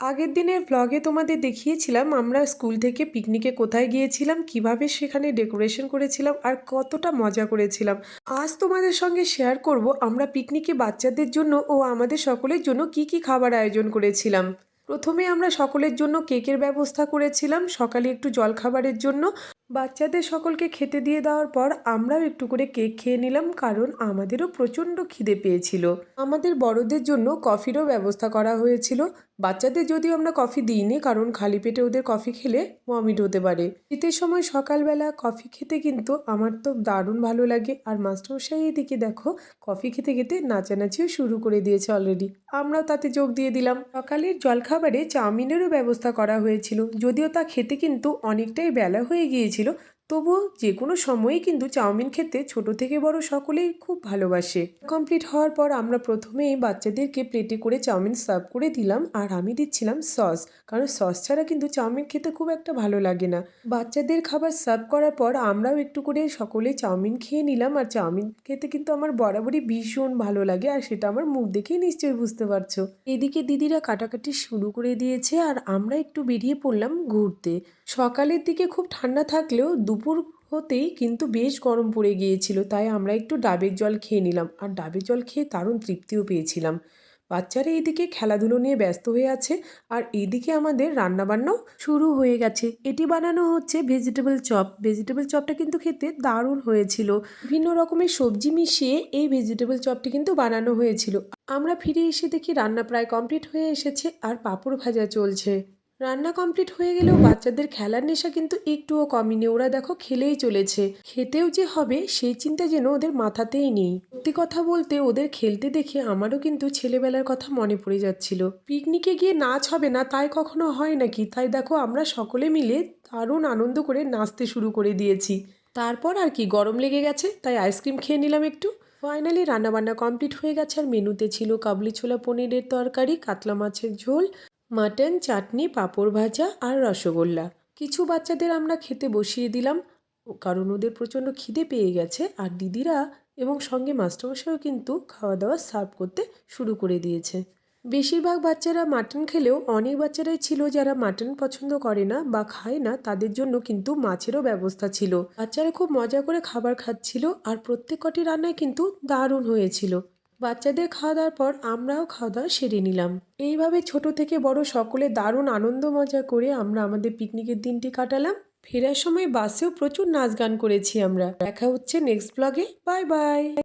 আগের দিনের ব্লগে তোমাদের দেখিয়েছিলাম আমরা স্কুল থেকে পিকনিকে কোথায় গিয়েছিলাম, কীভাবে সেখানে ডেকোরেশন করেছিলাম আর কতটা মজা করেছিলাম। আজ তোমাদের সঙ্গে শেয়ার করব আমরা পিকনিকে বাচ্চাদের জন্য ও আমাদের সকলের জন্য কি কি খাবার আয়োজন করেছিলাম। প্রথমে আমরা সকলের জন্য কেকের ব্যবস্থা করেছিলাম, সকালে একটু জলখাবারের জন্য। বাচ্চাদের সকলকে খেতে দিয়ে দেওয়ার পর আমরাও একটু করে কেক খেয়ে নিলাম, কারণ আমাদেরও প্রচণ্ড খিদে পেয়েছিল। আমাদের বড়দের জন্য কফিরও ব্যবস্থা করা হয়েছিল। বাচ্চাদের যদিও আমরা কফি দিইনি, কারণ খালি পেটে ওদের কফি খেলে ভমিট হতে পারে। শীতের সময় সকালবেলা কফি খেতে কিন্তু আমার তো দারুণ ভালো লাগে। আর মাস্টারমশাই এদিকে দেখো, কফি খেতে খেতে নাচানাচিও শুরু করে দিয়েছে অলরেডি আমরাও তাতে যোগ দিয়ে দিলাম। সকালের জলখাবারে চাউমিনেরও ব্যবস্থা করা হয়েছিল। যদিও তা খেতে কিন্তু অনেকটাই বেলা হয়ে গিয়েছিল। decirlo, তবুও যে কোনো সময়েই কিন্তু চাউমিন খেতে ছোট থেকে বড় সকলেই খুব ভালোবাসে। কমপ্লিট হওয়ার পর আমরা প্রথমেই বাচ্চাদেরকে প্লেটে করে চাউমিন সার্ভ করে দিলাম আর আমি দিচ্ছিলাম সস। কারণ সস ছাড়া কিন্তু চাউমিন খেতে খুব একটা ভালো লাগে না। বাচ্চাদের খাবার সার্ভ করার পর আমরাও একটু করে সকলে চাউমিন খেয়ে নিলাম আর চাউমিন খেতে কিন্তু আমার বরাবরই ভীষণ ভালো লাগে আর সেটা আমার মুখ দেখেই নিশ্চয়ই বুঝতে পারছ। এদিকে দিদিরা কাটাকাটি শুরু করে দিয়েছে আর আমরা একটু বেরিয়ে পড়লাম ঘুরতে। সকালের দিকে খুব ঠান্ডা থাকলেও দুপুর হতেই কিন্তু বেশ গরম পড়ে গিয়েছিল, তাই আমরা একটু ডাবের জল খেয়ে নিলাম। আর ডাবের জল খেয়ে দারুণ তৃপ্তিও পেয়েছিলাম। বাচ্চারা এইদিকে খেলাধুলো নিয়ে ব্যস্ত হয়ে আছে, আর এইদিকে আমাদের রান্নাবান্নাও শুরু হয়ে গেছে। এটি বানানো হচ্ছে ভেজিটেবল চপ ভেজিটেবল চপটা কিন্তু খেতে দারুণ হয়েছিল। বিভিন্ন রকমের সবজি মিশিয়ে এই ভেজিটেবল চপটি কিন্তু বানানো হয়েছিল। আমরা ফিরে এসে দেখি রান্না প্রায় কমপ্লিট হয়ে এসেছে, আর পাঁপড় ভাজা চলছে। রান্না কমপ্লিট হয়ে গেলেও বাচ্চাদের খেলার নেশা কিন্তু একটুও কমেনি। ওরা দেখো খেলেই চলেছে। খেতেও যে হবে, সেই চিন্তা যেন ওদের মাথাতেই নেই। সত্যি কথা বলতে ওদের খেলতে দেখে আমারও কিন্তু ছেলেবেলার কথা মনে পড়ে যাচ্ছিল। পিকনিকে গিয়ে নাচ হবে না, তাই কখনো হয় নাকি? তাই দেখো আমরা সকলে মিলে দারুণ আনন্দ করে নাচতে শুরু করে দিয়েছি। তারপর আর কি, গরম লেগে গেছে, তাই আইসক্রিম খেয়ে নিলাম একটু। ফাইনালি রান্নাবান্না কমপ্লিট হয়ে গেছে আর মেনুতে ছিল কাবলি ছোলা পনিরের তরকারি, কাতলা মাছের ঝোল মাটন, চাটনি, পাঁপড় ভাজা আর রসগোল্লা। কিছু বাচ্চাদের আমরা খেতে বসিয়ে দিলাম, কারণ ওদের প্রচণ্ড খিদে পেয়ে গেছে আর দিদিরা এবং সঙ্গে মাস্টারমশাইও কিন্তু খাওয়া দাওয়া সার্ভ করতে শুরু করে দিয়েছে। বেশিরভাগ বাচ্চারা মাটন খেলেও অনেক বাচ্চারাই ছিল যারা মাটন পছন্দ করে না বা খায় না, তাদের জন্য কিন্তু মাছেরও ব্যবস্থা ছিল। বাচ্চারা খুব মজা করে খাবার খাচ্ছিল আর প্রত্যেক কটি রান্নায় কিন্তু দারুণ হয়েছিল। বাচ্চাদের খাওয়া দাওয়ার পর আমরাও খাওয়া দাওয়া সেরে নিলাম। এইভাবে ছোট থেকে বড় সকলে দারুণ আনন্দ মজা করে আমরা আমাদের পিকনিকের দিনটি কাটালাম। ফেরার সময় বাসেও প্রচুর নাচ গান করেছি আমরা। দেখা হচ্ছে নেক্সট ব্লগে বাই বাই